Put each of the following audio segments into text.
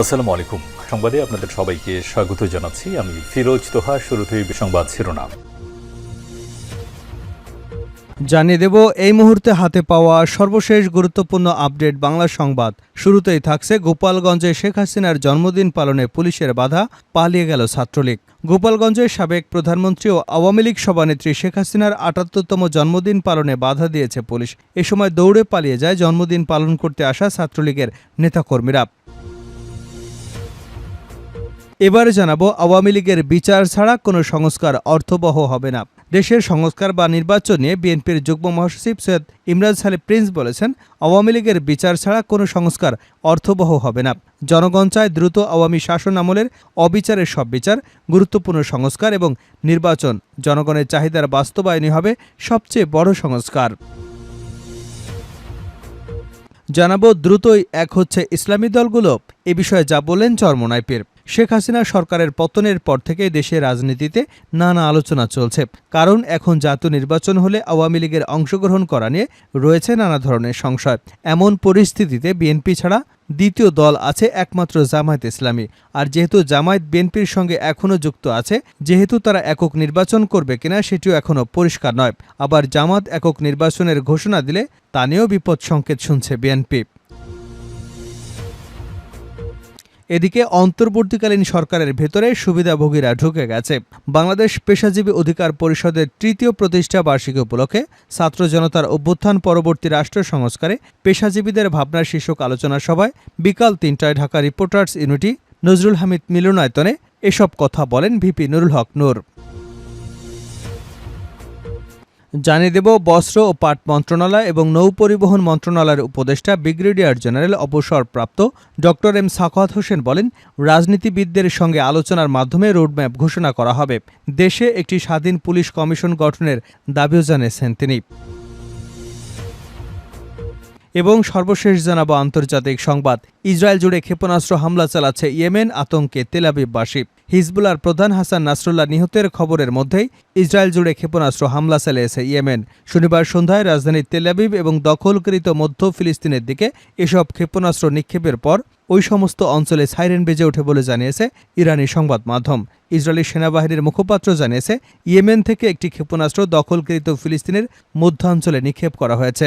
আসসালামু আলাইকুম সংবাদে আপনাদের সবাইকে স্বাগত জানাচ্ছি। আমি ফিরোজ তোহা শুরুতেই সংবাদ শিরোনাম। জানিয়ে দেব, এই মুহূর্তে হাতে পাওয়া সর্বশেষ গুরুত্বপূর্ণ আপডেট বাংলা সংবাদ। শুরুতেই থাকছে গোপালগঞ্জে শেখ হাসিনার জন্মদিন পালনে পুলিশের বাধা, পালিয়ে গেল ছাত্রলীগ। গোপালগঞ্জের সাবেক প্রধানমন্ত্রী ও আওয়ামী লীগ সভানেত্রী শেখ হাসিনার আটাত্তরতম জন্মদিন পালনে বাধা দিয়েছে পুলিশ। এ সময় দৌড়ে পালিয়ে যায় জন্মদিন পালন করতে আসা ছাত্রলীগের নেতাকর্মীরা। এবারে জানাব, আওয়ামী লীগের বিচার ছাড়া কোনো সংস্কার অর্থবহ হবে না। দেশের সংস্কার বা নির্বাচন নিয়ে বিএনপির যুগ্ম মহাসচিব সৈয়দ ইমরান সালে প্রিন্স বলেছেন, আওয়ামী লীগের বিচার ছাড়া কোনো সংস্কার অর্থবহ হবে না। জনগণ চায় দ্রুত আওয়ামী শাসন আমলের অবিচারের সব বিচার, গুরুত্বপূর্ণ সংস্কার এবং নির্বাচন। জনগণের চাহিদার বাস্তবায়নই হবে সবচেয়ে বড় সংস্কার। জানাব, দ্রুতই এক হচ্ছে ইসলামী দলগুলো এ বিষয়ে যা বললেন চরমনাইপের শেখ হাসিনা সরকারের পতনের পর থেকে দেশের রাজনীতিতে নানা আলোচনা চলছে। কারণ এখন জাতীয় নির্বাচন হলে আওয়ামী লীগের অংশগ্রহণ করা নিয়ে রয়েছে নানা ধরনের সংশয়। এমন পরিস্থিতিতে বিএনপি ছাড়া দ্বিতীয় দল আছে একমাত্র জামায়াত ইসলামী। আর যেহেতু জামায়াত বিএনপির সঙ্গে এখনও যুক্ত আছে, যেহেতু তারা একক নির্বাচন করবে কিনা সেটিও এখনও পরিষ্কার নয়। আবার জামাত একক নির্বাচনের ঘোষণা দিলে তা নিয়েও বিপদ সংকেত শুনছে বিএনপি। এদিকে অন্তর্বর্তীকালীন সরকারের ভেতরে সুবিধাভোগীরা ঢুকে গেছে। বাংলাদেশ পেশাজীবী অধিকার পরিষদের তৃতীয় প্রতিষ্ঠা বার্ষিকী উপলক্ষে ছাত্র জনতার অভ্যুত্থান পরবর্তী রাষ্ট্র সংস্কারে পেশাজীবীদের ভাবনার শীর্ষক আলোচনা সভায় বিকাল তিনটায় ঢাকা রিপোর্টার্স ইউনিটি নজরুল হামিদ মিলনায়তনে এসব কথা বলেন ভিপি নুরুল হক নূর। জানিয়ে দেব, বস্ত্র ও পাট মন্ত্রণালয় এবং নৌ পরিবহন মন্ত্রণালয়ের উপদেষ্টা, ব্রিগেডিয়ার জেনারেল অবসরপ্রাপ্ত ড. এম. সাখাত হোসেন বলেন, রাজনীতিবিদদের সঙ্গে আলোচনার মাধ্যমে রোডম্যাপ ঘোষণা করা হবে। দেশে একটি স্বাধীন পুলিশ কমিশন গঠনের দাবিও জানিয়েছেন তিনি। এবং সর্বশেষ জানাব আন্তর্জাতিক সংবাদ। ইসরায়েল জুড়ে ক্ষেপণাস্ত্র হামলা চালাচ্ছে ইয়েমেন, আতঙ্কে তেলাবিববাসী হিজবুলার প্রধান হাসান নাসরুল্লাহ নিহতের খবরের মধ্যেই ইসরায়েল জুড়ে ক্ষেপণাস্ত্র হামলা চালিয়েছে ইয়েমেন। শনিবার সন্ধ্যায় রাজধানী তেলাবিব এবং দখলকৃত মধ্য ফিলিস্তিনের দিকে এসব ক্ষেপণাস্ত্র নিক্ষেপের পর ওই সমস্ত অঞ্চলে সাইরেন বেজে ওঠে বলে জানিয়েছে ইরানি সংবাদ মাধ্যম। ইসরায়েলি সেনাবাহিনীর মুখপাত্র জানিয়েছে, ইয়েমেন থেকে একটি ক্ষেপণাস্ত্র দখলকৃত ফিলিস্তিনের মধ্যাঞ্চলে নিক্ষেপ করা হয়েছে।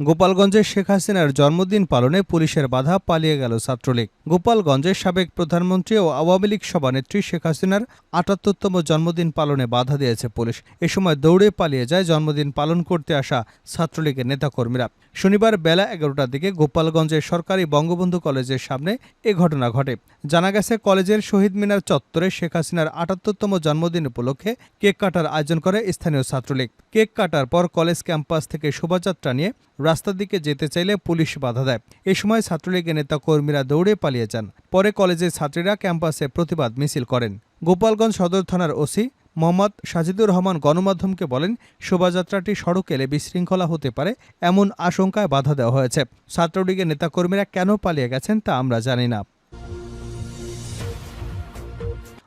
গোপালগঞ্জে শেখ হাসিনার জন্মদিন পালনে পুলিশের বাধা পালিয়ে গেল ছাত্রলীগ। গোপালগঞ্জের সাবেক প্রধানমন্ত্রী ও আওয়ামী লীগ সভানেত্রী শেখ হাসিনার আটাত্তরতম জন্মদিন পালনে বাধা দিয়েছে পুলিশ। এ সময় দৌড়ে পালিয়ে যায় জন্মদিন পালন করতে আসা ছাত্রলীগের নেতাকর্মীরা। শনিবার বেলা এগারোটার দিকে গোপালগঞ্জের সরকারি বঙ্গবন্ধু কলেজের সামনে এ ঘটনা ঘটে। জানা গেছে, কলেজের শহীদ মিনার চত্বরে শেখ হাসিনার আটাত্তরতম জন্মদিন উপলক্ষে কেক কাটার আয়োজন করে স্থানীয় ছাত্রলীগ। কেক কাটার পর কলেজ ক্যাম্পাস থেকে শোভাযাত্রা নিয়ে রাস্তার দিকে যেতে চাইলে পুলিশ বাধা দেয়। এ সময় ছাত্রলীগের নেতা কর্মীরা দৌড়ে পালিয়ে যান। পরে কলেজের ছাত্রীরা ক্যাম্পাসে প্রতিবাদ মিছিল করেন। গোপালগঞ্জ সদর থানার ওসি মোহাম্মদ সাজিদুর রহমান গণমাধ্যমকে বলেন, শোভাযাত্রাটি সড়ক এলে বিশৃঙ্খলা হতে পারে এমন আশঙ্কায় বাধা দেওয়া হয়েছে। ছাত্রলীগের নেতাকর্মীরা কেন পালিয়ে গেছেন তা আমরা জানি না।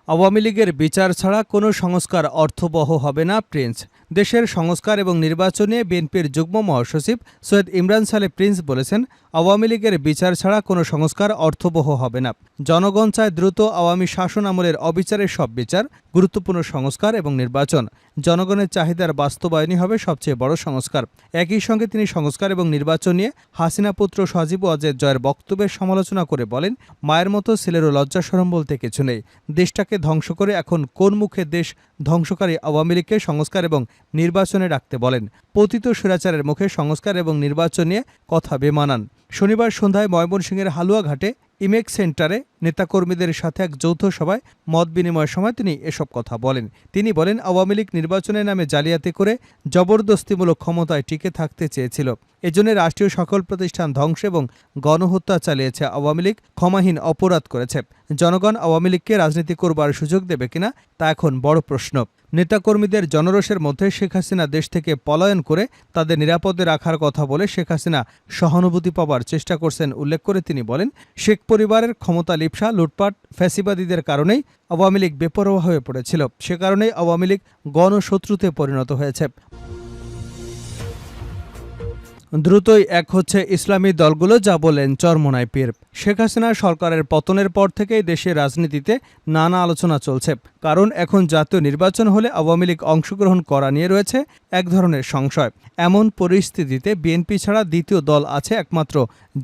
আওয়ামী লীগের বিচার ছাড়া কোনো সংস্কার অর্থবহ হবে না, প্রিন্স। দেশের সংস্কার এবং নির্বাচনে বিএনপির যুগ্ম মহাসচিব সৈয়দ ইমরান সালে প্রিন্স বলেছেন, আওয়ামী লীগের বিচার ছাড়া কোনো সংস্কার অর্থবহ হবে না। জনগণ চায় দ্রুত আওয়ামী শাসন আমলের অবিচারের সব বিচার, গুরুত্বপূর্ণ সংস্কার এবং নির্বাচন। জনগণের চাহিদার বাস্তবায়নই হবে সবচেয়ে বড় সংস্কার। একই সঙ্গে তিনি সংস্কার এবং নির্বাচন নিয়ে হাসিনা পুত্র সজীব অজের জয়ের বক্তব্যের সমালোচনা করে বলেন, মায়ের মতো ছেলেরও লজ্জাসরম বলতে কিছু নেই। দেশটাকে ধ্বংস করে এখন কোন মুখে দেশ ধ্বংসকারী আওয়ামী লীগকে সংস্কার এবং নির্বাচনে রাখতে বলেন? পতিত স্বৈরাচারের মুখে সংস্কার এবং নির্বাচন নিয়ে কথা বেমানান। শনিবার সন্ধ্যায় ময়মনসিংহের হালুয়াঘাটে ইমেক সেন্টারে নেতাকর্মীদের সাথে এক যৌথ সভায় মত বিনিময়ের সময় তিনি এসব কথা বলেন। তিনি বলেন, আওয়ামী লীগ নির্বাচনের নামে জালিয়াতি করে জবরদস্তিমূলক ক্ষমতায় টিকে থাকতে চেয়েছিল। এজন্য রাষ্ট্রীয় সকল প্রতিষ্ঠান ধ্বংস এবং গণহত্যা চালিয়েছে আওয়ামী লীগ, ক্ষমাহীন অপরাধ করেছে। জনগণ আওয়ামী লীগকে রাজনীতি করবার সুযোগ দেবে কিনা, তা এখন বড় প্রশ্ন। নেতাকর্মীদের জনরোষের মধ্যে শেখ হাসিনা দেশ থেকে পলায়ন করে তাদের নিরাপদে রাখার কথা বলে শেখ হাসিনা সহানুভূতি পাওয়ার চেষ্টা করছেন, উল্লেখ করে তিনি বলেন, শেখ পরিবারের ক্ষমতা লিপসা, লুটপাট, ফ্যাসিবাদীদের কারণেই আওয়ামী লীগ বেপরোয়া হয়ে পড়েছিল। সে কারণেই আওয়ামী লীগ গণশত্রুতে পরিণত হয়েছে। দ্রুতই এক হচ্ছে ইসলামী দলগুলো, যা বলেন চরমোনাই পীর। শেখ হাসিনা সরকারের পতনের পর থেকেই দেশের রাজনীতিতে নানা আলোচনা চলছে। কারণ এখন জাতীয় নির্বাচন হলে আওয়ামী লীগ অংশগ্রহণ করা নিয়ে রয়েছে এক ধরনের সংশয়। এমন পরিস্থিতিতে বিএনপি ছাড়া দ্বিতীয় দল আছে একমাত্র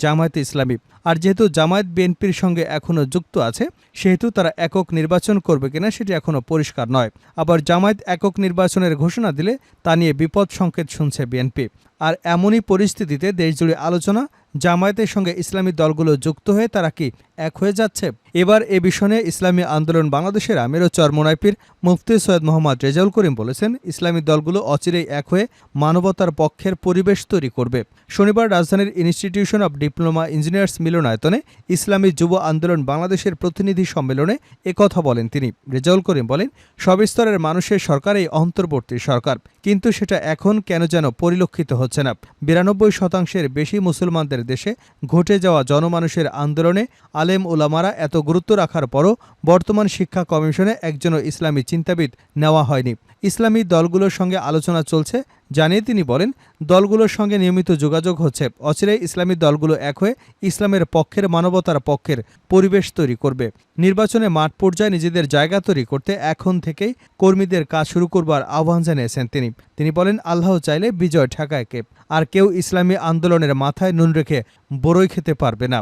জামায়াতে ইসলামী। আর যেহেতু জামায়াত বিএনপির সঙ্গে এখনও যুক্ত আছে, সেহেতু তারা একক নির্বাচন করবে কিনা সেটি এখনও পরিষ্কার নয়। আবার জামায়াত একক নির্বাচনের ঘোষণা দিলে তা নিয়ে বিপদ সংকেত শুনছে বিএনপি। আর এমনই পরিস্থিতিতে দেশজুড়ে আলোচনা জামায়াতের সঙ্গে ইসলামী দলগুলো যুক্ত হয়ে তারা কি এক হয়ে যাচ্ছে? এবার এ বিষয়ে ইসলামী আন্দোলন বাংলাদেশের আমির ও চরমোনাইপির মুফতি সৈয়দ মোহাম্মদ রেজাউল করিম বলেছেন, ইসলামী দলগুলো অচিরেই এক হয়ে মানবতার পক্ষের পরিবেশ তৈরি করবে। শনিবার রাজধানীর ইনস্টিটিউশন অব ডিপ্লোমা ইঞ্জিনিয়ার্স মিলনায়তনে ইসলামী যুব আন্দোলন বাংলাদেশের প্রতিনিধি সম্মেলনে একথা বলেন তিনি। রেজাউল করিম বলেন সব স্তরের মানুষের সরকার এই অন্তর্বর্তী সরকার, কিন্তু সেটা এখন কেন যেন পরিলক্ষিত হচ্ছে না। বিরানব্বই শতাংশের বেশি মুসলমানদের দেশে ঘটে যাওয়া জনমানুষের আন্দোলনে আলেম ওলামারা এত গুরুত্ব রাখার পরও বর্তমান শিক্ষা কমিশনে একজনও ইসলামী চিন্তাবিদ নেওয়া হয়নি। ইসলামী দলগুলোর সঙ্গে আলোচনা চলছে জানিয়ে তিনি বলেন, দলগুলোর সঙ্গে নিয়মিত যোগাযোগ হচ্ছে। অচিরেই ইসলামী দলগুলো এক হয়ে ইসলামের পক্ষের মানবতার পক্ষের পরিবেশ তৈরি করবে। নির্বাচনে মাঠ পর্যায়ে নিজেদের জায়গা তৈরি করতে এখন থেকেই কর্মীদের কাজ শুরু করবার আহ্বান জানিয়েছেন তিনি। তিনি বলেন, আল্লাহ চাইলে বিজয় ঠেকায় কে। আর কেউ ইসলামী আন্দোলনের মাথায় নুন রেখে বড়ই খেতে পারবে না।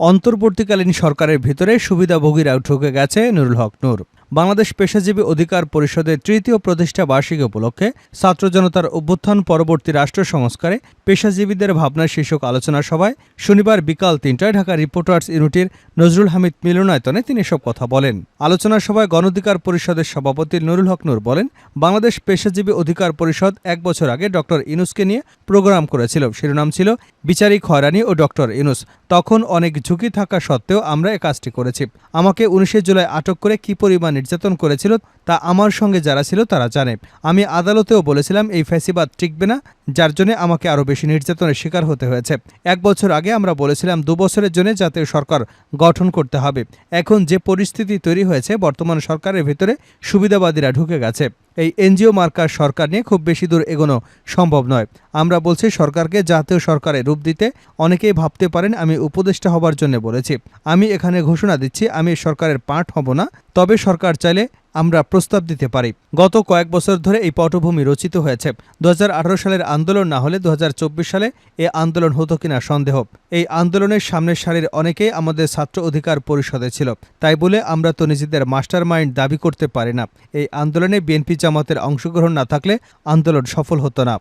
অন্তর্বর্তীকালীন সরকারের ভিতরে সুবিধাভোগীরা ঢুকে গেছে নুরুল হক নূর। বাংলাদেশ পেশাজীবী অধিকার পরিষদের তৃতীয় প্রতিষ্ঠা বার্ষিকী উপলক্ষে ছাত্র জনতার অভ্যুত্থান পরবর্তী রাষ্ট্র সংস্কারে পেশাজীবীদের ভাবনা শীর্ষক আলোচনা সভায় শনিবার বিকাল তিনটায় ঢাকা রিপোর্টার্স ইউনিটির নজরুল হামিদ মিলনায়তনে তিনি এসব কথা বলেন। আলোচনা সভায় গণঅধিকার পরিষদের সভাপতি নুরুল হক নূর বলেন, বাংলাদেশ পেশাজীবী অধিকার পরিষদ এক বছর আগে ডক্টর ইনুসকে নিয়ে প্রোগ্রাম করেছিল। শিরোনাম ছিল, বিচারিক হয়রানি ও ডক্টর ইনুস তখন অনেক ঝুঁকি থাকা সত্ত্বেও আমরা এ কাজটি করেছি। আমাকে উনিশে জুলাই আটক করে কি পরিমাণ নির্যাতন করেছিল, তা আমার সঙ্গে যারা ছিল তারা জানে। আমি আদালতেও বলেছিলাম, এই ফ্যাসিবাদ টিকবে না, যার জন্য আমাকে আরও বেশি নির্যাতনের শিকার হতে হয়েছে। এক বছর আগে আমরা বলেছিলাম, দু বছরের জন্য জাতীয় সরকার গঠন করতে হবে। এখন যে পরিস্থিতি তৈরি হয়েছে, বর্তমান সরকারের ভেতরে সুবিধাবাদীরা ঢুকে গেছে। এই এনজিও মার্কার সরকার নিয়ে খুব বেশি দূর এগোনো সম্ভব নয়। আমরা বলছি, সরকারকে জাতীয় সরকারে রূপ দিতে অনেকেই ভাবতে পারেন, আমি উপদেষ্টা হবার জন্য বলেছি। আমি এখানে ঘোষণা দিচ্ছি, আমি সরকারের পার্ট হব না, তবে সরকার চাইলে আমরা প্রস্তাব দিতে পারি। গত কয়েক বছর ধরে এই পটভূমি রচিত হয়েছে। দু হাজার আঠারো সালের আন্দোলন না হলে দু হাজার চব্বিশ সালে এ আন্দোলন হতো কিনা সন্দেহ। এই আন্দোলনের সামনের সারির অনেকেই আমাদের ছাত্র অধিকার পরিষদে ছিল। তাই বলে আমরা তো নিজেদের মাস্টার মাইন্ড দাবি করতে পারি না। এই আন্দোলনে বিএনপি জামাতের অংশগ্রহণ না থাকলে আন্দোলন সফল হতো না।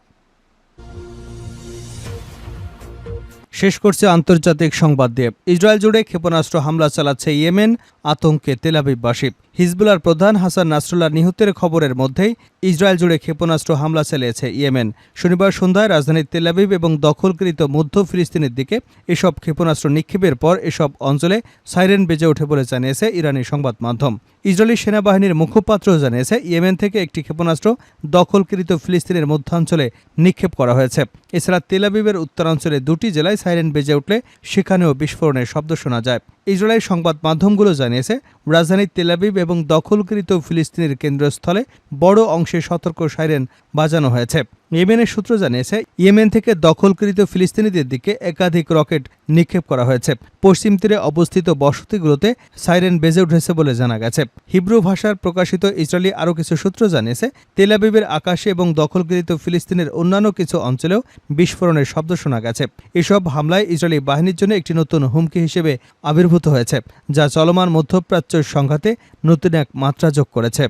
শেষ করছে আন্তর্জাতিক সংবাদ দিয়ে। ইসরায়েল জুড়ে ক্ষেপণাস্ত্র হামলা চালাচ্ছে ইয়েমেন, আতঙ্কে তেলাবিববাসী হিজবুলার প্রধান হাসান নাসরুল্লাহ নিহতের খবরের মধ্যেই ইসরায়েল জুড়ে ক্ষেপণাস্ত্র হামলা চালিয়েছে ইয়েমেন। শনিবার সন্ধ্যায় রাজধানীর তেলাবিব এবং দখলকৃত মধ্য ফিলিস্তিনের দিকে এসব ক্ষেপণাস্ত্র নিক্ষেপের পর এসব অঞ্চলে সাইরেন বেজে ওঠে বলে জানিয়েছে ইরানি সংবাদ মাধ্যম। ইসরায়েলি সেনাবাহিনীর মুখপাত্র জানিয়েছে, ইয়েমেন থেকে একটি ক্ষেপণাস্ত্র দখলকৃত ফিলিস্তিনের মধ্যাঞ্চলে নিক্ষেপ করা হয়েছে। এছাড়া তেলাবিবের উত্তরাঞ্চলে দুটি জেলায় সাইরেন বেজে উঠলে সেখানেও বিস্ফোরণের শব্দ শোনা যায়। ইসরায়েলের সংবাদ মাধ্যমগুলো জানিয়েছে রাজধানীর তেলাবিব এবং দখলকৃত ফিলিস্তিনের কেন্দ্রস্থলে বড় অংশে সতর্ক সাইরেন বাজানো হয়েছে। ইয়েমেনের সূত্র জানিয়েছে, ইয়েমেন থেকে দখলকৃত ফিলিস্তিনিদের দিকে একাধিক রকেট নিক্ষেপ করা হয়েছে। পশ্চিম তীরে অবস্থিত বসতিগুলোতে সাইরেন বেজে উঠেছে বলে জানা গেছে। হিব্রু ভাষার প্রকাশিত ইসরায়েলি আরও কিছু সূত্র জানিয়েছে তেলাবিবের আকাশে এবং দখলকৃত ফিলিস্তিনের অন্যান্য কিছু অঞ্চলেও বিস্ফোরণের শব্দ শোনা গেছে। এসব হামলায় ইসরায়েলি বাহিনীর জন্য একটি নতুন হুমকি হিসেবে আবির্ভূত হয়েছে যা চলমান মধ্যপ্রাচ্য সংঘাতে নতুন এক মাত্রা যোগ করেছে।